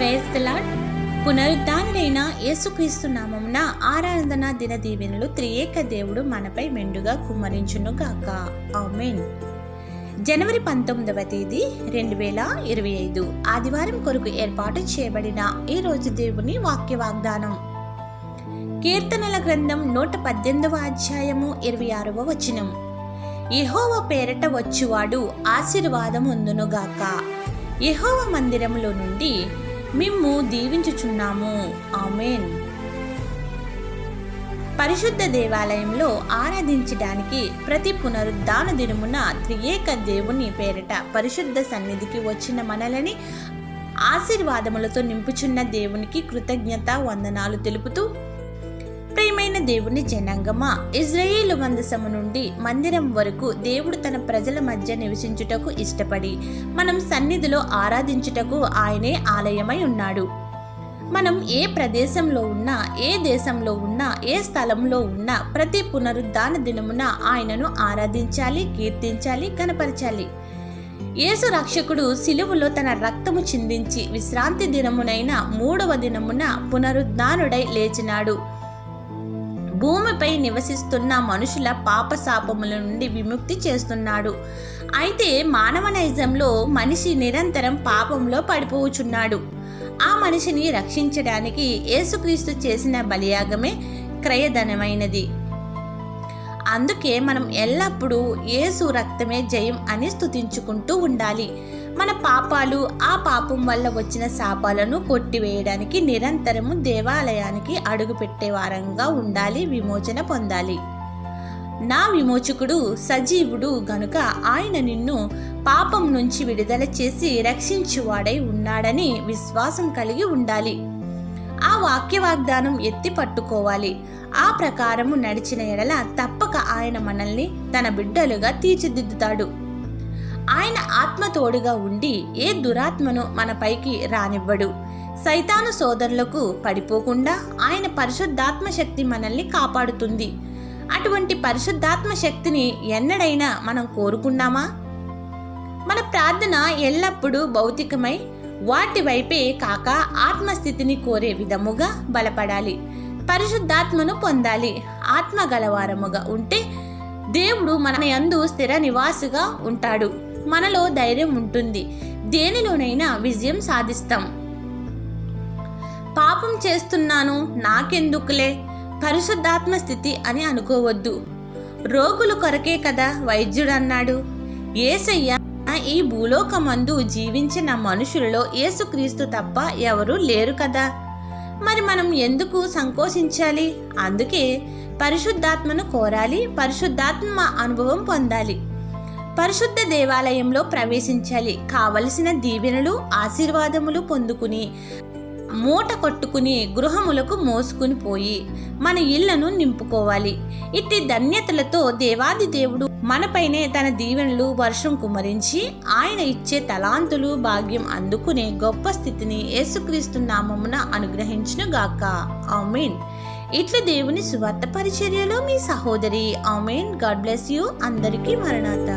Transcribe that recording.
Praise lord పునరుద్ధానుడైన యేసుక్రీస్తు నామమున ఆరాధన దిన దీవెనలు త్రియేక దేవుడు మనపై మెండుగా కుమ్మరించును గాక. ఆమెన్. జనవరి పంతొమ్మిదవ తేదీ రెండు వేల ఇరవై ఐదు ఆదివారం కొరకు ఏర్పాటు చేయబడిన ఈ రోజు దేవుని వాక్య వాగ్దానం కీర్తనల గ్రంథం నూట పద్దెనిమిదవ అధ్యాయము ఇరవై ఆరవ వచనం. ఇహోవ పేరట వచ్చువాడు ఆశీర్వాదం ఉందునుగాక యెహోవ మందిరములో నుండి మిమ్ము దీవించుచున్నాము. ఆమెన్. పరిశుద్ధ దేవాలయంలో ఆరాధించడానికి ప్రతి పునరుద్ధాన దినమున త్రియేక దేవుని పేరిట పరిశుద్ధ సన్నిధికి వచ్చిన మనలని ఆశీర్వాదములతో నింపుచున్న దేవునికి కృతజ్ఞత వందనాలు తెలుపుతూ దేవుని జనాంగమా? ఇజ్రాయేలు మందసము నుండి మందిరం వరకు దేవుడు తన ప్రజల మధ్య నివసించుటకు ఇష్టపడి మనం సన్నిధిలో ఆరాధించుటకు ఆయనే ఆలయమై ఉన్నాడు. మనం ఏ ప్రదేశంలో ఉన్నా ఏ దేశంలో ఉన్నా ఏ స్థలంలో ఉన్నా ప్రతి పునరుద్ధాన దినమున ఆయనను ఆరాధించాలి కీర్తించాలి కనపరచాలి యేసు రక్షకుడు సిలువలో తన రక్తము చిందించి విశ్రాంతి దినమునైన మూడవ దినమున పునరుద్ధానుడై లేచినాడు. భూమిపై నివసిస్తున్న మనుషుల పాప శాపముల నుండి విముక్తి చేస్తున్నాడు. అయితే మానవ నైజంలో మనిషి నిరంతరం పాపంలో పడిపోవుచున్నాడు ఆ మనిషిని రక్షించడానికి యేసుక్రీస్తు చేసిన బలియాగమే క్రయధనమైనది. అందుకే మనం ఎల్లప్పుడూ యేసు రక్తమే జయం అని స్థుతించుకుంటూ ఉండాలి. మన పాపాలు ఆ పాపం వల్ల వచ్చిన శాపాలను కొట్టివేయడానికి నిరంతరము దేవాలయానికి అడుగుపెట్టేవారంగా వారంగా ఉండాలి విమోచన పొందాలి. నా విమోచకుడు సజీవుడు గనుక ఆయన నిన్ను పాపం నుంచి విడుదల చేసి రక్షించువాడై ఉన్నాడని విశ్వాసం కలిగి ఉండాలి. ఆ వాక్య వాగ్దానం ఎత్తి పట్టుకోవాలి. ఆ ప్రకారము నడిచిన ఎడల తప్పక ఆయన మనల్ని తన బిడ్డలుగా తీర్చిదిద్దుతాడు. ఆయన ఆత్మ తోడుగా ఉండి ఏ దురాత్మను మనపైకి రానివ్వడు. సైతాను సోదరులకు పడిపోకుండా ఆయన పరిశుద్ధాత్మ శక్తి మనల్ని కాపాడుతుంది. అటువంటి పరిశుద్ధాత్మ శక్తిని ఎన్నడైనా మనం కోరుకున్నామా? మన ప్రార్థన ఎల్లప్పుడూ భౌతికమై వాటి వైపే కాక ఆత్మస్థితిని కోరే విధముగా బలపడాలి. పరిశుద్ధాత్మను పొందాలి. ఆత్మ గలవారముగా ఉంటే దేవుడు మన యందు స్థిర నివాసుగా ఉంటాడు. మనలో ధైర్యం ఉంటుంది. దేనిలోనైనా విజయం సాధిస్తాం. పాపం చేస్తున్నాను నాకెందుకులే? పరిశుద్ధాత్మ స్థితి అని అనుకోవద్దు. రోగులు కొరకే కదా వైద్యుడు అన్నాడు ఏసయ్య ఈ భూలోకమందు జీవించిన మనుషులలో యేసుక్రీస్తు తప్ప ఎవరూ లేరు కదా. మరి మనం ఎందుకు సంకోచించాలి? అందుకే పరిశుద్ధాత్మను కోరాలి పరిశుద్ధాత్మ అనుభవం పొందాలి. పరిశుద్ధ దేవాలయంలో ప్రవేశించాలి. కావలసిన దీవెనలు ఆశీర్వాదములు పొందుకుని మూట కొట్టుకుని గృహములకు మోసుకుని పోయి మన ఇళ్ళను నింపుకోవాలి. ఇట్టి ధన్యతలతో దేవాది దేవుడు మనపైనే తన దీవెనలు వర్షం కుమరించి ఆయన ఇచ్చే తలాంతులు భాగ్యం అందుకునే గొప్ప స్థితిని యేసుక్రీస్తు నామమున అనుగ్రహించును గాక ఆమెన్. ఇట్ల దేవుని సువార్త పరిచర్యలో మీ సహోదరి ఆమెన్. God bless you. అందరికీ మరణాత